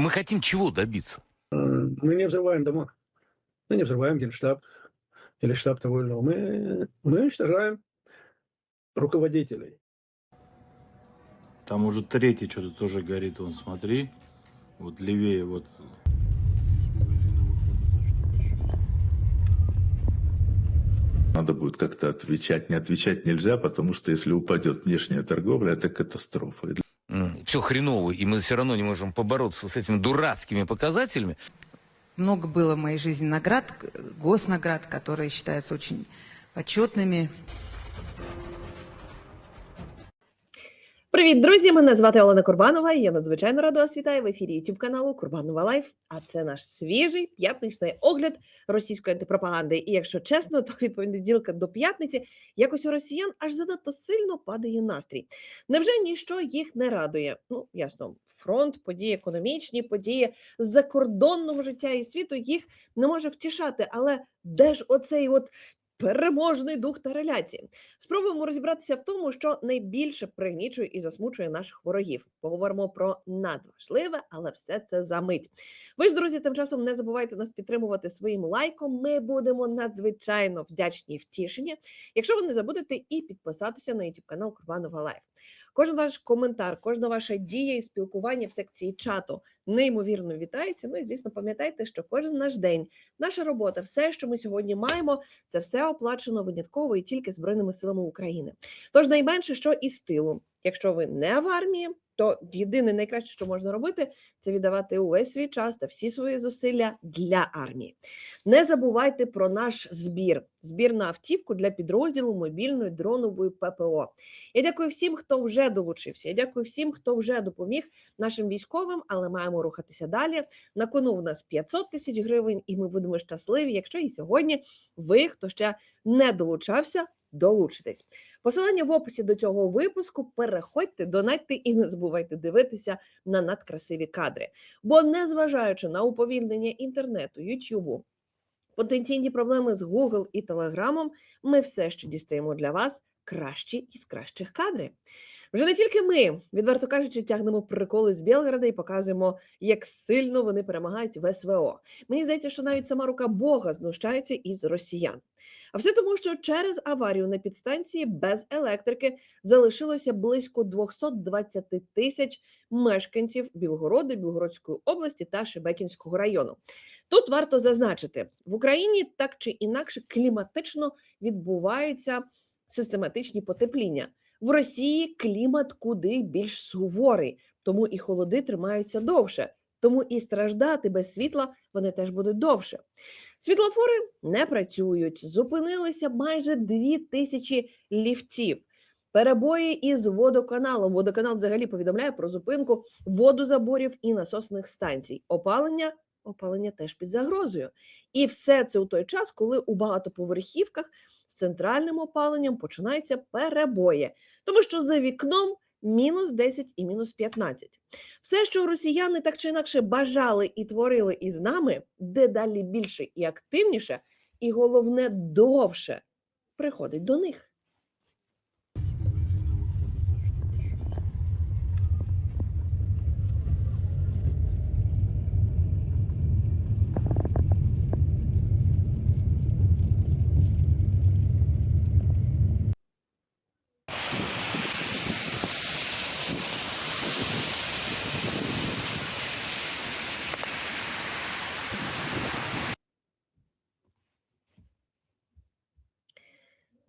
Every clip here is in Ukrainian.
Мы хотим чего добиться? Э, Мы не взрываем дома. Мы не взрываем генштаб или штаб того или иного. Мы, мы уничтожаем руководителей. Там уже третий что-то тоже горит, вон, смотри. Вот левее, вот. Надо будет как-то отвечать. Не отвечать нельзя, потому что если упадет внешняя торговля, это катастрофа. Все хреново, и мы все равно не можем побороться с этими дурацкими показателями. Много было в моей жизни наград, госнаград, которые считаются очень почетными. Привіт, друзі! Мене звати Олена Курбанова. і Я надзвичайно рада вас вітаю в ефірі YouTube каналу Курбанова Лайф. А це наш свіжий п'ятничний огляд російської антипропаганди. І якщо чесно, то від понеділка до п'ятниці якось у росіян аж занадто сильно падає настрій. Невже ніщо їх не радує? Ну ясно, фронт, події економічні, події з закордонного життя і світу їх не може втішати. Але де ж оцей от переможний дух та реляції? Спробуємо розібратися в тому, що найбільше пригнічує і засмучує наших ворогів. Поговоримо про надважливе, але все це за мить. Ви ж, друзі, тим часом не забувайте нас підтримувати своїм лайком. Ми будемо надзвичайно вдячні і втішені, якщо ви не забудете і підписатися на YouTube канал Курбанова Лайф. Кожен ваш коментар, кожна ваша дія і спілкування в секції чату неймовірно вітається. Ну і звісно, пам'ятайте, що кожен наш день, наша робота, все, що ми сьогодні маємо, це все оплачено винятково і тільки Збройними силами України. Тож найменше, що із тилу, якщо ви не в армії, то єдине найкраще, що можна робити, це віддавати увесь свій час та всі свої зусилля для армії. Не забувайте про наш збір. Збір на автівку для підрозділу мобільної дронової ППО. Я дякую всім, хто вже долучився. Я дякую всім, хто вже допоміг нашим військовим, але маємо рухатися далі. На кону в нас 500 тисяч гривень, і ми будемо щасливі, якщо і сьогодні ви, хто ще не долучався, долучитесь. Посилання в описі до цього випуску. Переходьте, донатьте і не забувайте дивитися на надкрасиві кадри. Бо, незважаючи на уповільнення інтернету, Ютубу, потенційні проблеми з Google і Телеграмом, ми все ще дістаємо для вас кращі із кращих кадри. Вже не тільки ми, відверто кажучи, тягнемо приколи з Білграда і показуємо, як сильно вони перемагають в СВО. Мені здається, що навіть сама рука Бога знущається із росіян. А все тому, що через аварію на підстанції без електрики залишилося близько 220 тисяч мешканців Білгороди, Білгородської області та Шебекінського району. Тут варто зазначити, в Україні так чи інакше кліматично відбуваються систематичні потепління. В Росії клімат куди більш суворий, тому і холоди тримаються довше, тому і страждати без світла вони теж будуть довше. Світлофори не працюють, зупинилися майже дві тисячі ліфтів. Перебої із водоканалом. Водоканал взагалі повідомляє про зупинку водозаборів і насосних станцій. Опалення опалення теж під загрозою. І все це у той час, коли у багатоповерхівках з центральним опаленням починаються перебої, тому що за вікном мінус 10 і мінус 15. Все, що росіяни так чи інакше бажали і творили із нами, дедалі більше і активніше, і головне довше приходить до них.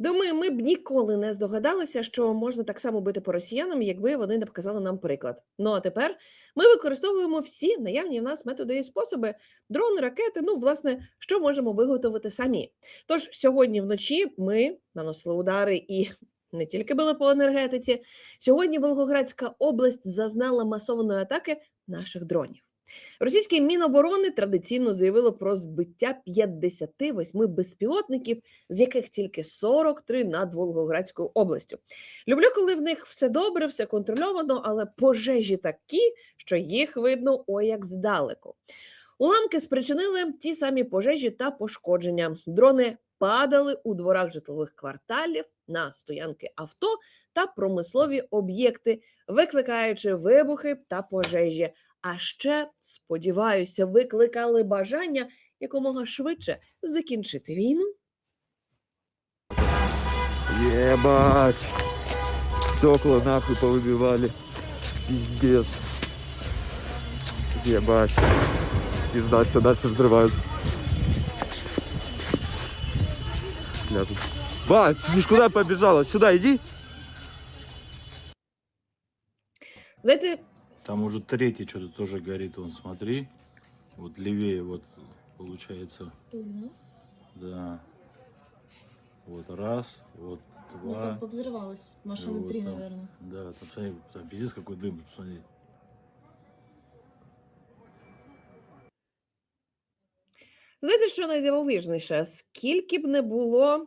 Думаю, ми б ніколи не здогадалися, що можна так само бити по росіянам, якби вони не показали нам приклад. Ну а тепер ми використовуємо всі наявні в нас методи і способи: дрони, ракети. Ну, власне, що можемо виготовити самі. Тож сьогодні вночі ми наносили удари і не тільки били по енергетиці. Сьогодні Волгоградська область зазнала масованої атаки наших дронів. Російське Міноборони традиційно заявило про збиття 58 безпілотників, з яких тільки 43 над Волгоградською областю. Люблю, коли в них все добре, все контрольовано, але пожежі такі, що їх видно ой як здалеку. Уламки спричинили ті самі пожежі та пошкодження. Дрони падали у дворах житлових кварталів, на стоянки авто та промислові об'єкти, викликаючи вибухи та пожежі. а ще, сподіваюся, викликали бажання якомога швидше закінчити війну. Ебать! Стекла нахуй повыбивали. Пиздец. Ебать. Пизда, все дальше взрывают. Бля, тут... Бать, ты куда побежала? Сюда иди. Знаєте, Там уже третий что-то тоже горит, вон, смотри. Вот левее, вот, получается. Да. Вот раз, вот Ну, два. там повзрывалось. Машины вот три, там. наверное. Да, там, смотри, там пиздец какой дым, посмотри. Знаєте, що найдивовижніше? Скільки б не було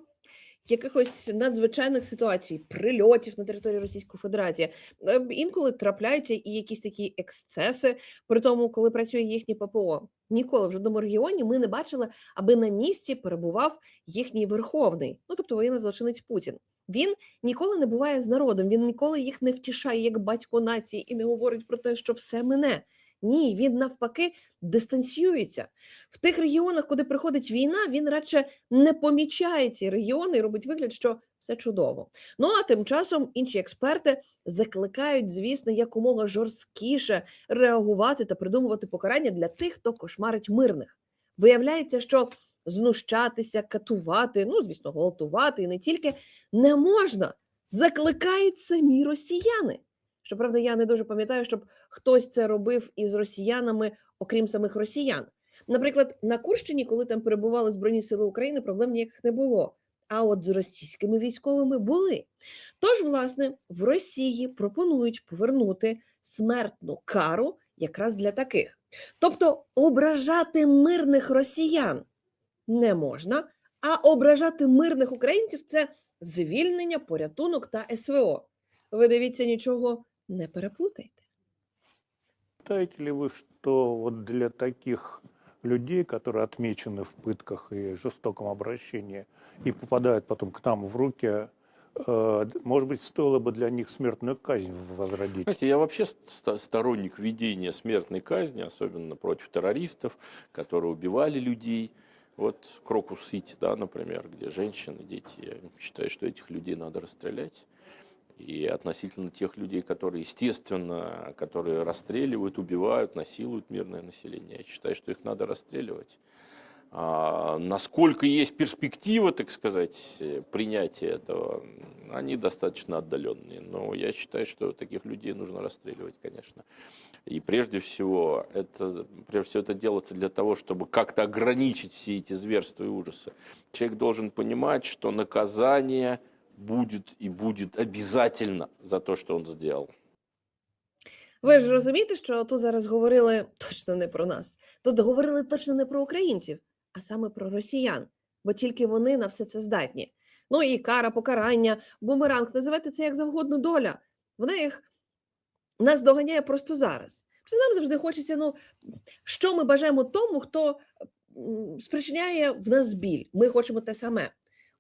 якихось надзвичайних ситуацій, прильотів на території Російської Федерації, е, інколи трапляються і якісь такі ексцеси, при тому, коли працює їхнє ППО. Ніколи в жодному регіоні ми не бачили, аби на місці перебував їхній верховний, ну тобто воєнний злочинець Путін. Він ніколи не буває з народом, він ніколи їх не втішає як батько нації і не говорить про те, що все мине. Ні, він навпаки дистанціюється. В тих регіонах, куди приходить війна, він радше не помічає ці регіони і робить вигляд, що все чудово. Ну а тим часом інші експерти закликають, звісно, якомога жорсткіше реагувати та придумувати покарання для тих, хто кошмарить мирних. Виявляється, що знущатися, катувати, ну звісно, гвалтувати і не тільки не можна. Закликають самі росіяни. Щоправда, я не дуже пам'ятаю, щоб хтось це робив із росіянами, окрім самих росіян. Наприклад, на Курщині, коли там перебували Збройні Сили України, проблем ніяких не було. А от з російськими військовими були. Тож, власне, в Росії пропонують повернути смертну кару якраз для таких. Тобто ображати мирних росіян не можна, а ображати мирних українців це звільнення, порятунок та СВО. Ви дивіться, нічого не переплутайте. Считаете ли вы, что вот для таких людей, которые отмечены в пытках и жестоком обращении и попадают потом к нам в руки, э, может быть, стоило бы для них смертную казнь возродить? Знаете, я вообще ст- сторонник введения смертной казни, особенно против террористов, которые убивали людей. Вот Крокус-Сити, да, например, где женщины, дети. Я считаю, что этих людей надо расстрелять. И относительно тех людей, которые, естественно, которые расстреливают, убивают, насилуют мирное население, я считаю, что их надо расстреливать. А, насколько есть перспектива, так сказать, принятия этого, они достаточно отдаленные. Но я считаю, что таких людей нужно расстреливать, конечно. И прежде всего, это, прежде всего, это делается для того, чтобы как-то ограничить все эти зверства и ужасы. Человек должен понимать, что наказание будет и будет обязательно за то, что он сделал. Ви ж розумієте, що тут зараз говорили точно не про нас. Тут говорили точно не про українців, а саме про росіян, бо тільки вони на все це здатні. Ну і кара, покарання, бумеранг, називайте це як завгодно доля. Вона їх нас доганяє просто зараз. Що нам завжди хочеться, ну що ми бажаємо тому, хто спричиняє в нас біль. Ми хочемо те саме.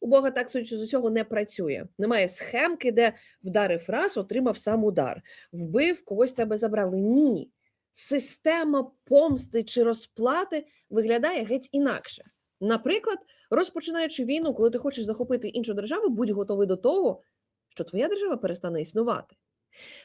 У Бога так судячи з усього не працює. Немає схемки, де вдарив раз, отримав сам удар вбив, когось тебе забрали. Ні. Система помсти чи розплати виглядає геть інакше. Наприклад, розпочинаючи війну, коли ти хочеш захопити іншу державу, будь готовий до того, що твоя держава перестане існувати.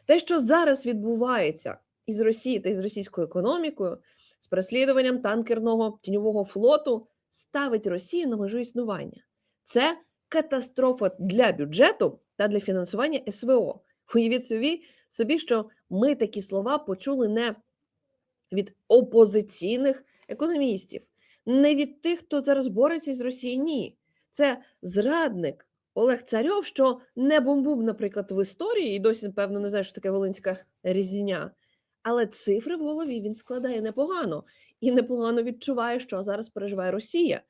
Те, що зараз відбувається із Росією та із російською економікою, з переслідуванням танкерного тіньового флоту, ставить Росію на межу існування. Це катастрофа для бюджету та для фінансування СВО. Уявіть собі, собі, що ми такі слова почули не від опозиційних економістів, не від тих, хто зараз бореться з Росією. Ні. Це зрадник Олег Царьов, що не бомбув, наприклад, в історії, і досі, певно, не знає, що таке Волинська різня. Але цифри в голові він складає непогано і непогано відчуває, що зараз переживає Росія.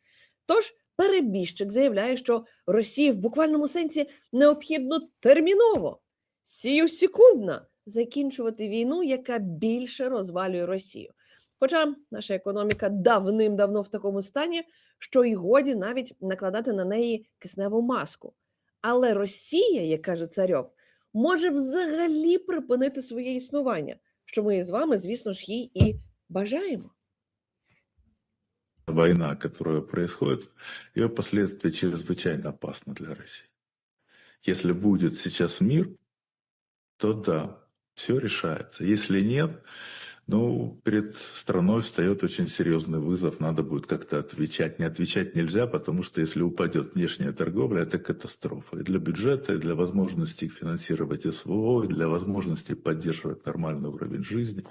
Тож перебіжчик заявляє, що Росії в буквальному сенсі необхідно терміново, сію секундно закінчувати війну, яка більше розвалює Росію. Хоча наша економіка давним-давно в такому стані, що й годі навіть накладати на неї кисневу маску. Але Росія, як каже Царьов, може взагалі припинити своє існування, що ми з вами, звісно ж, їй і бажаємо. Война, которая происходит, ее последствия чрезвычайно опасны для России. Если будет сейчас мир, то да, все решается. Если нет, ну, перед страной встает очень серьезный вызов, надо будет как-то отвечать. Не отвечать нельзя, потому что если упадет внешняя торговля, это катастрофа. И для бюджета, и для возможности финансировать СВО, и для возможности поддерживать нормальный уровень жизни.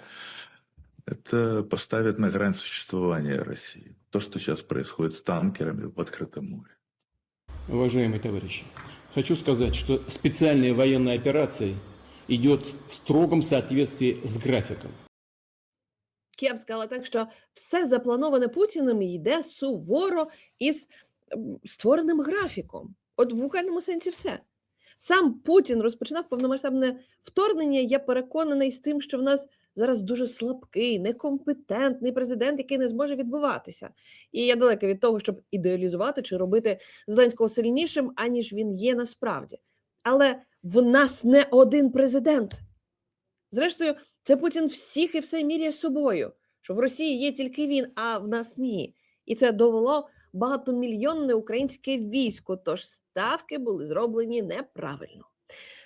Это поставит на грань существования России. То, что сейчас происходит с танкерами в открытом море. Уважаемые товарищи, хочу сказать, что специальная военная операция идет в строгом соответствии с графиком. Я б сказала так, що все заплановане Путіним йде суворо із м, створеним графіком. От в буквальному сенсі все. Сам Путін розпочинав повномасштабне вторгнення. Я переконаний з тим, що в нас зараз дуже слабкий, некомпетентний президент, який не зможе відбуватися. І я далека від того, щоб ідеалізувати чи робити Зеленського сильнішим, аніж він є насправді. Але в нас не один президент. Зрештою, це Путін всіх і все міряє собою, що в Росії є тільки він, а в нас ні. І це довело багатомільйонне українське військо, тож ставки були зроблені неправильно.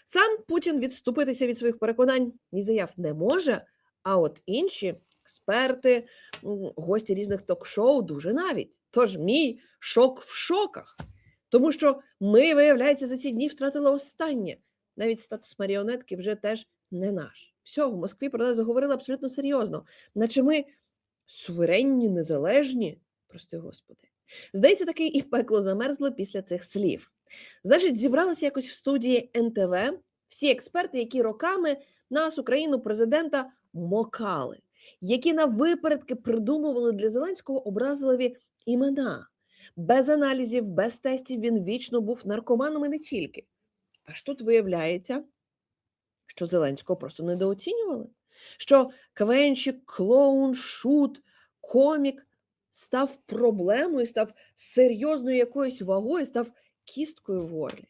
Сам Путін відступитися від своїх переконань і заяв не може, а от інші експерти, гості різних ток-шоу дуже навіть. Тож мій шок в шоках. Тому що ми, виявляється, за ці дні втратили останнє. Навіть статус маріонетки вже теж не наш. Все, в Москві про нас заговорили абсолютно серйозно. Наче ми суверенні, незалежні, прости господи. Здається, таки і пекло замерзло після цих слів. Значить, зібралися якось в студії НТВ всі експерти, які роками нас, Україну, президента, мокали, які на випередки придумували для Зеленського образливі імена. Без аналізів, без тестів він вічно був наркоманом і не тільки. Аж тут виявляється, що Зеленського просто недооцінювали, що КВНщик, клоун, шут, комік став проблемою, став серйозною якоюсь вагою, став кісткою в горлі.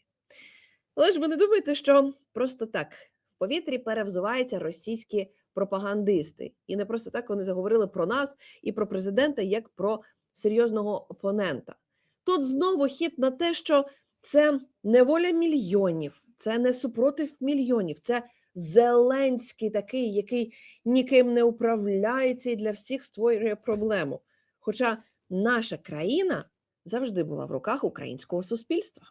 Але ж ви не думаєте, що просто так в повітрі перевзуваються російські пропагандисти. І не просто так вони заговорили про нас і про президента як про серйозного опонента. Тут знову хід на те, що це не воля мільйонів, це не супротив мільйонів, це Зеленський такий, який ніким не управляється і для всіх створює проблему. Хоча наша країна завжди була в руках українського суспільства.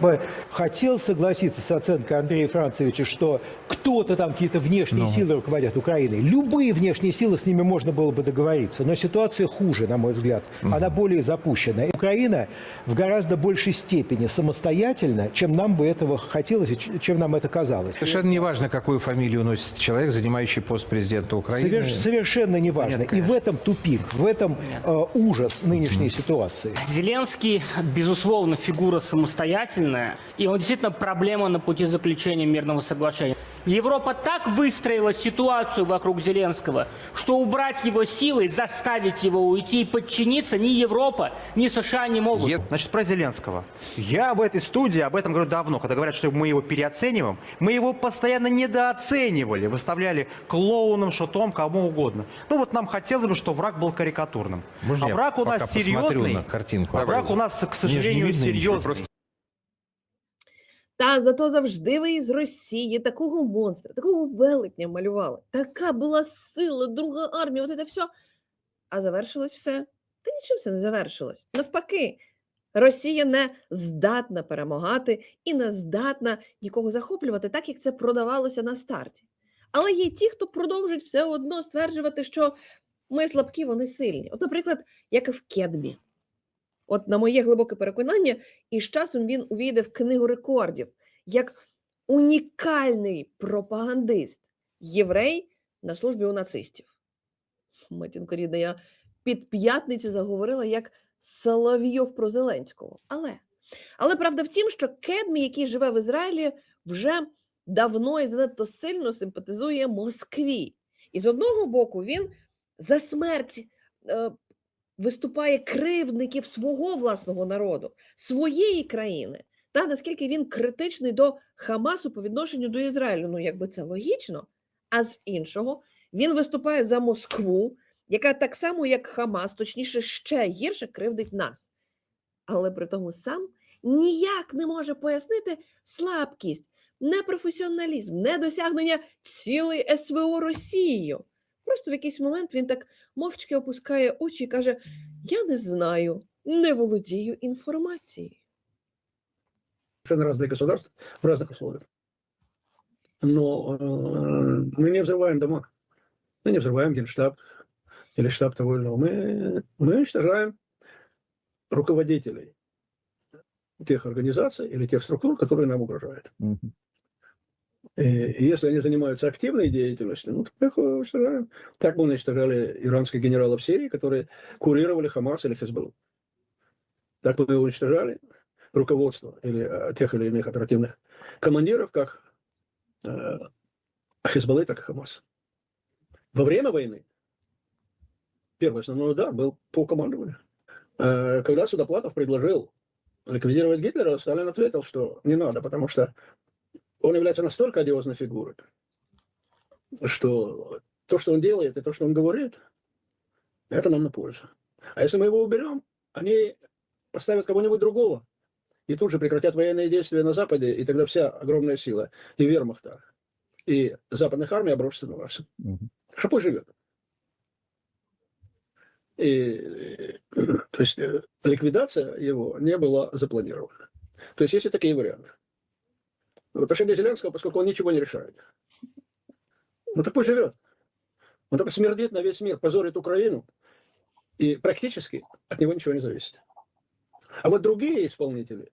Бы хотел согласиться с оценкой Андрея Францевича, что кто-то там, какие-то внешние силы руководят Украиной. Любые внешние силы, с ними можно было бы договориться. Но ситуация хуже, на мой взгляд. Она более запущенная. Украина в гораздо большей степени самостоятельна, чем нам бы этого хотелось и чем нам это казалось. Совершенно не важно, какую фамилию носит человек, занимающий пост президента Украины. Соверш- совершенно не важно. Нет, и в этом тупик, в этом э, ужас нынешней ситуации. Зеленский, безусловно, фигура самостоятельная, и он действительно проблема на пути заключения мирного соглашения. Европа так выстроила ситуацию вокруг Зеленского, что убрать его силой, заставить его уйти и подчиниться ни Европа, ни США не могут. Значит, про Зеленского. Я в этой студии об этом говорю давно, когда говорят, что мы его переоцениваем. Мы его постоянно недооценивали, выставляли клоуном, шутом, кому угодно. Ну вот нам хотелось бы, чтобы враг был карикатурным. Можно а враг у нас серьезный. на картинку? А враг у нас, к сожалению, серьезный. Та зато завжди ви із Росії такого монстра, такого велетня малювали. Така була сила, друга армія, от це все. А завершилось все? Та нічим все не завершилось. Навпаки, Росія не здатна перемагати і не здатна нікого захоплювати, так як це продавалося на старті. Але є ті, хто продовжують все одно стверджувати, що ми слабкі, вони сильні. От, наприклад, як і в Кедмі. От на моє глибоке переконання, і з часом він увійде в книгу рекордів як унікальний пропагандист, єврей на службі у нацистів. Матінко рідна, я під п'ятницю заговорила як Соловйов про Зеленського. Але, але правда в тім, що Кедмі, який живе в Ізраїлі, вже давно і занадто сильно симпатизує Москві. І з одного боку він за смерть е, виступає кривдників свого власного народу, своєї країни. Та наскільки він критичний до Хамасу по відношенню до Ізраїлю, ну якби це логічно. а з іншого він виступає за Москву, яка так само, як Хамас, точніше, ще гірше кривдить нас. Але при тому сам ніяк не може пояснити слабкість, непрофесіоналізм, недосягнення цілої СВО Росією. Просто в якийсь момент він так мовчки опускає очі і каже: Я не знаю, не володію інформацією. совершенно разные государства в разных условиях. Но э, мы не взрываем дома, мы не взрываем генштаб или штаб того или иного. Мы, мы уничтожаем руководителей тех организаций или тех структур, которые нам угрожают. И, и если они занимаются активной деятельностью, ну, уничтожаем. Так мы уничтожали иранских генералов Сирии, которые курировали Хамас или Хезболлу. Так мы уничтожали руководство или э, тех или иных оперативных командиров, как э, Хезболлы, так и Хамас. Во время войны первый основной удар был по командованию. Э, Когда Судоплатов предложил ликвидировать Гитлера, Сталин ответил, что не надо, потому что он является настолько одиозной фигурой, что то, что он делает, и то, что он говорит, это нам на пользу. А если мы его уберем, они поставят кого-нибудь другого, и тут же прекратят военные действия на Западе, и тогда вся огромная сила и вермахта, и западных армий обрушится на нас. Что пусть живет. И, то есть э, ликвидация его не была запланирована. То есть есть и такие варианты. В отношении Зеленского, поскольку он ничего не решает. Ну так пусть живет. Он только смердит на весь мир, позорит Украину, и практически от него ничего не зависит. А вот другие исполнители,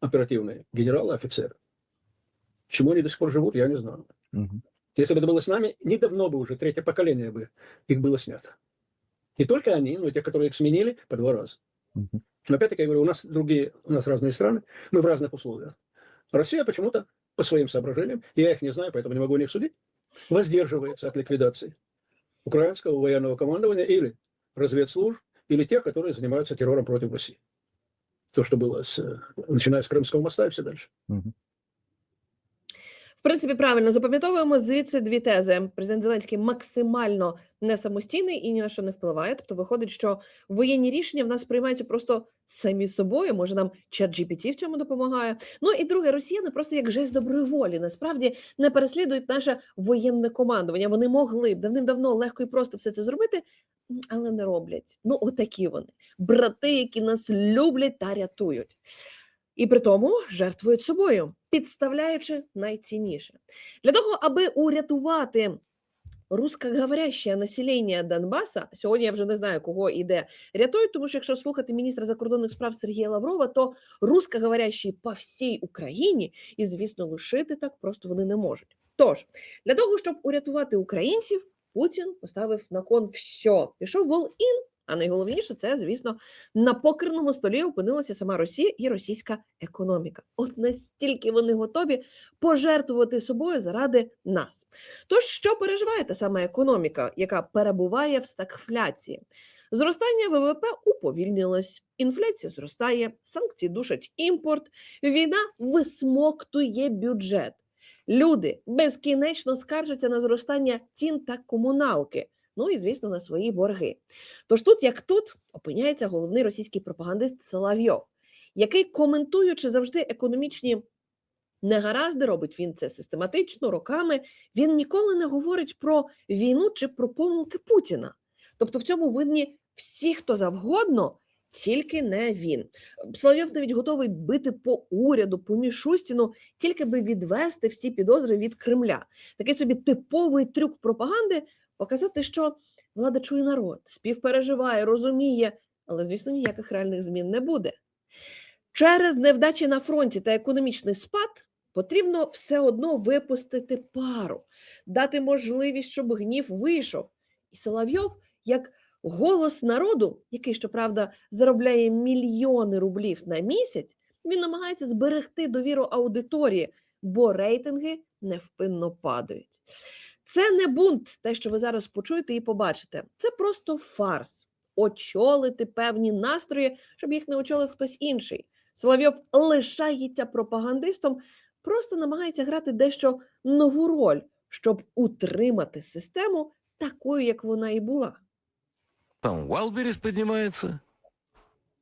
оперативные, генералы, офицеры, чему они до сих пор живут, я не знаю. Если бы это было с нами, недавно бы уже, третье поколение бы их было снято. Не только они, но и те, которые их сменили по два раза. Но опять-таки, я говорю, у нас другие, у нас разные страны, мы в разных условиях. Россия почему-то, по своим соображениям, я их не знаю, поэтому не могу них судить, воздерживается от ликвидации украинского военного командования или разведслужб, или тех, которые занимаются террором против России. То, что было, с, э, начиная с Крымского моста и все дальше. В принципі, правильно запам'ятовуємо звідси дві тези. Президент Зеленський максимально не самостійний і ні на що не впливає. Тобто, виходить, що воєнні рішення в нас приймаються просто самі собою. Може, нам чат GPT в цьому допомагає. Ну і друге, росіяни просто як жест доброї волі насправді не переслідують наше воєнне командування. Вони могли б давним-давно легко і просто все це зробити, але не роблять. Ну, отакі вони брати, які нас люблять та рятують. І при тому жертвують собою, підставляючи найцінніше. Для того, аби урятувати русскоговоряще населення Донбаса, сьогодні я вже не знаю, кого і де рятують, тому що якщо слухати міністра закордонних справ Сергія Лаврова, то русскоговорящі по всій Україні, і, звісно, лишити так просто вони не можуть. Тож, для того, щоб урятувати українців, Путін поставив на кон все. Пішов вол-ін, а найголовніше це, звісно, на покерному столі опинилася сама Росія і російська економіка. От настільки вони готові пожертвувати собою заради нас. Тож, що переживає та сама економіка, яка перебуває в стагфляції? Зростання ВВП уповільнилось, інфляція зростає, санкції душать імпорт, війна висмоктує бюджет. Люди безкінечно скаржаться на зростання цін та комуналки. Ну і звісно на свої борги. Тож тут, як тут, опиняється головний російський пропагандист Соловйов, який, коментуючи завжди економічні негаразди, робить він це систематично, роками. Він ніколи не говорить про війну чи про помилки Путіна. Тобто в цьому винні всі, хто завгодно, тільки не він. Соловйов навіть готовий бити по уряду, по Мішустіну, тільки би відвести всі підозри від Кремля. Такий собі типовий трюк пропаганди показати, що влада чує народ, співпереживає, розуміє, але, звісно, ніяких реальних змін не буде. Через невдачі на фронті та економічний спад потрібно все одно випустити пару, дати можливість, щоб гнів вийшов. І Соловйов, як голос народу, який, щоправда, заробляє мільйони рублів на місяць, він намагається зберегти довіру аудиторії, бо рейтинги невпинно падають. Це не бунт, те, що ви зараз почуєте і побачите. Це просто фарс. Очолити певні настрої, щоб їх не очолив хтось інший. Соловйов лишається пропагандистом, просто намагається грати дещо нову роль, щоб утримати систему такою, як вона і була. Там Валберис поднимается,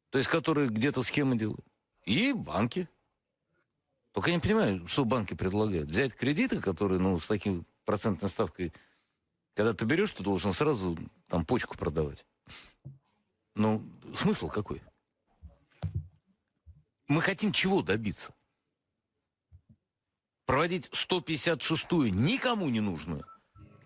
то есть который где-то схемы делают. И банки. Только я не понимаю, что банки предлагают. Взять кредиты, которые, ну, с такой процентной ставкой, когда ты берешь, ты должен сразу там почку продавать. Ну, смысл какой? Мы хотим чего добиться? Проводить 156-ю никому не нужную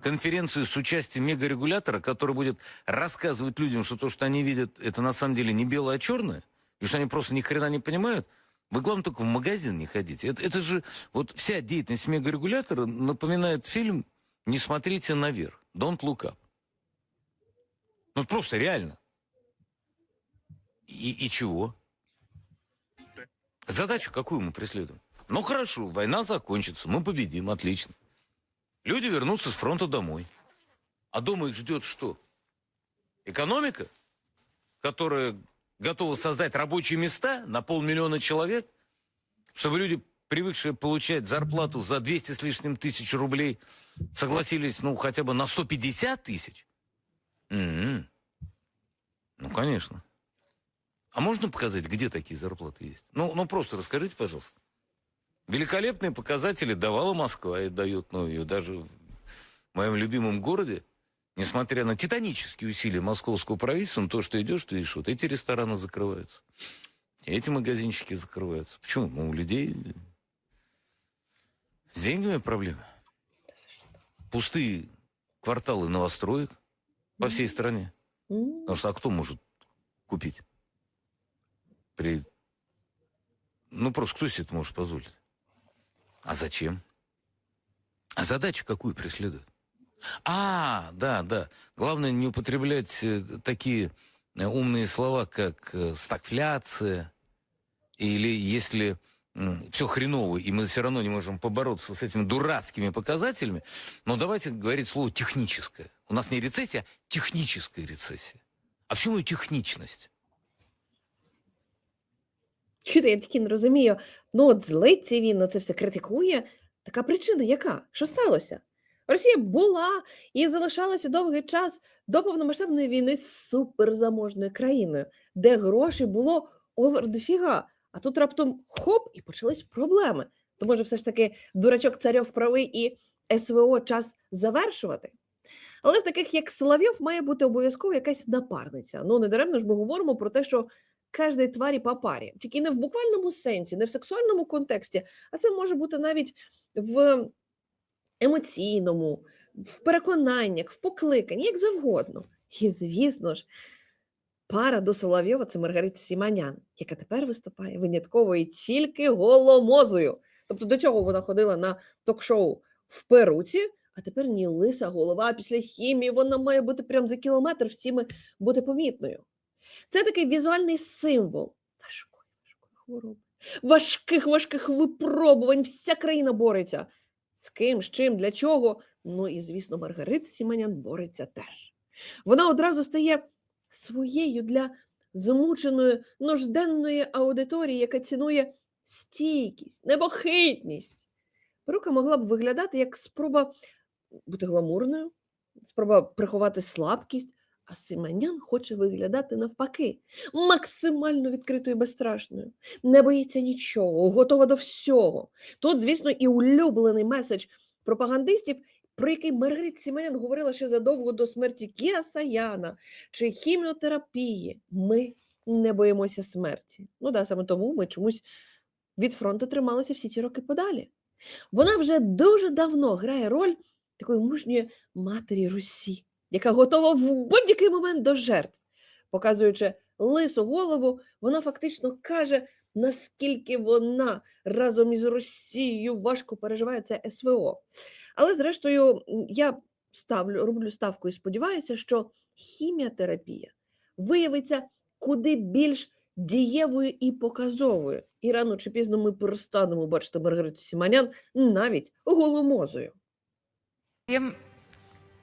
конференцию с участием мегарегулятора, который будет рассказывать людям, что то, что они видят, это на самом деле не белое, а черное, и что они просто ни хрена не понимают, вы, главное, только в магазин не ходите. Это, это же, вот вся деятельность мегарегулятора напоминает фильм «Не смотрите наверх», «Don't look up». Ну, просто реально. И, и чего? Задачу какую мы преследуем? Ну, хорошо, война закончится, мы победим, отлично. Люди вернутся с фронта домой. А дома их ждет что? Экономика, которая готова создать рабочие места на полмиллиона человек, чтобы люди, привыкшие получать зарплату за 200 с лишним тысяч рублей, согласились, ну, хотя бы на 150 тысяч? М-м. Ну, конечно. А можно показать, где такие зарплаты есть? Ну, ну просто расскажите, пожалуйста. Великолепные показатели давала Москва и дает, ну, ее даже в моем любимом городе, несмотря на титанические усилия московского правительства, ну, то, что идешь, ты видишь, вот эти рестораны закрываются, эти магазинчики закрываются. Почему? Ну, у людей с деньгами проблемы. Пустые кварталы новостроек по всей стране. Потому что а кто может купить? При... Ну, просто кто себе это может позволить? А зачем? А задачу какую преследует? А, да, да. Главное не употреблять э, такие э, умные слова, как э, стагфляция, или если все хреново, и мы все равно не можем побороться с этими дурацкими показателями, но давайте говорить слово техническое. У нас не рецессия, а техническая рецессия. А в чому і технічність? Чуєте, я таки не розумію. Ну, от злиться він, ну це все критикує. Така причина яка? Що сталося? Росія була і залишалася довгий час до повномасштабної війни суперзаможною країною, де грошей було овер дофіга. А тут раптом хоп, і почались проблеми. То може, все ж таки дурачок царьов правий і СВО час завершувати. Але в таких, як Соловйов, має бути обов'язково якась напарниця. Ну, не даремно ж ми говоримо про те, що кожній тварі по парі. Тільки не в буквальному сенсі, не в сексуальному контексті, а це може бути навіть в емоційному, в переконаннях, в покликанні, як завгодно. І, звісно ж, пара до Соловйова це Маргарита Сіманян, яка тепер виступає винятково і тільки голомозою. Тобто до цього вона ходила на ток-шоу в Перуці, а тепер ні лиса голова, після хімії вона має бути прямо за кілометр всіми бути помітною. Це такий візуальний символ важкої, важкої хвороби, важких, важких випробувань. Вся країна бореться. З ким, з чим, для чого? Ну і, звісно, Маргарита Сіманян бореться теж. Вона одразу стає своєю для замученої нужденної аудиторії, яка цінує стійкість, небохитність. Перука могла б виглядати як спроба бути гламурною, спроба приховати слабкість, а Симанян хоче виглядати навпаки, максимально відкритою і безстрашною, не боїться нічого, готова до всього. Тут, звісно, і улюблений меседж пропагандистів, про який Маргарита Сіманян говорила ще задовго до смерті Кіа Саяна чи хіміотерапії. Ми не боїмося смерті. Ну да, саме тому ми чомусь від фронту трималися всі ці роки подалі. Вона вже дуже давно грає роль такої мужньої матері Русі, яка готова в будь-який момент до жертв. Показуючи лису голову, вона фактично каже, наскільки вона разом із Росією важко переживає це СВО. Але, зрештою, я ставлю, роблю ставку і сподіваюся, що хіміотерапія виявиться куди більш дієвою і показовою. І рано чи пізно ми перестанемо бачити Маргариту Сіманян навіть голомозою.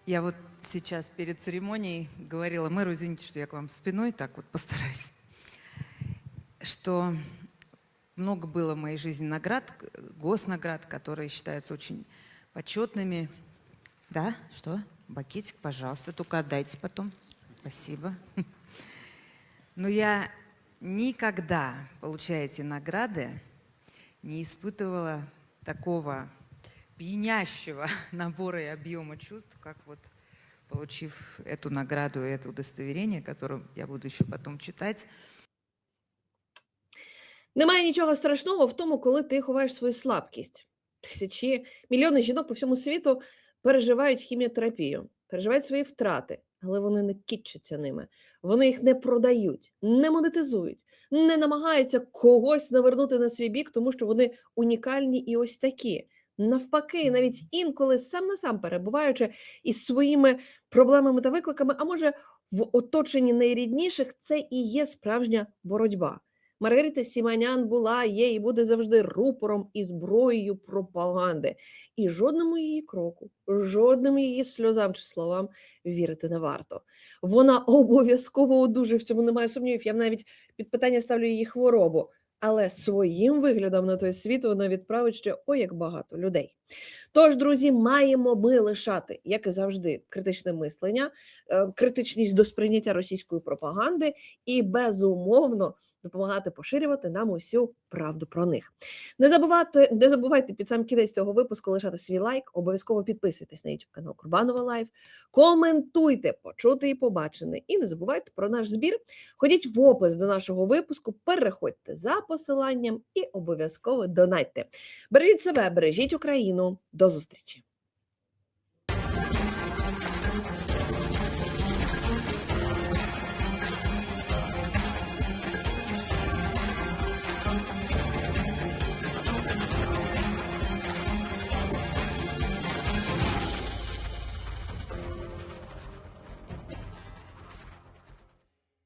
Я вот сейчас перед церемонией говорила мэру, извините, что я к вам спиной, так вот постараюсь, что много было в моей жизни наград, госнаград, которые считаются очень почетными, Да, что? Бакетик, пожалуйста, только отдайте потом. Спасибо. Но я никогда, получая эти награды, не испытывала такого пьянящего набора и объема чувств, как вот получив эту награду и это удостоверение, которое я буду еще потом читать. Немає нічого страшного в тому, коли ти ховаєш свою слабкість. Тисячі, мільйони жінок по всьому світу переживають хіміотерапію, переживають свої втрати, але вони не кічаться ними. Вони їх не продають, не монетизують, не намагаються когось навернути на свій бік, тому що вони унікальні і ось такі. Навпаки, навіть інколи сам на сам перебуваючи із своїми проблемами та викликами, а може в оточенні найрідніших, це і є справжня боротьба. Маргарита Сіманян була, є і буде завжди рупором і зброєю пропаганди. І жодному її кроку, жодним її сльозам чи словам вірити не варто. Вона обов'язково одужає, в цьому немає сумнівів. Я навіть під питання ставлю її хворобу. Але своїм виглядом на той світ вона відправить ще ой як багато людей. Тож, друзі, маємо ми лишати, як і завжди, критичне мислення, е, критичність до сприйняття російської пропаганди і безумовно допомагати поширювати нам усю правду про них. Не забувайте, не забувайте під сам кінець цього випуску лишати свій лайк, обов'язково підписуйтесь на YouTube канал Курбанова Лайф, коментуйте, почути і побачене. І не забувайте про наш збір. Ходіть в опис до нашого випуску, переходьте за посиланням і обов'язково донайте. Бережіть себе, бережіть Україну. До зустрічі!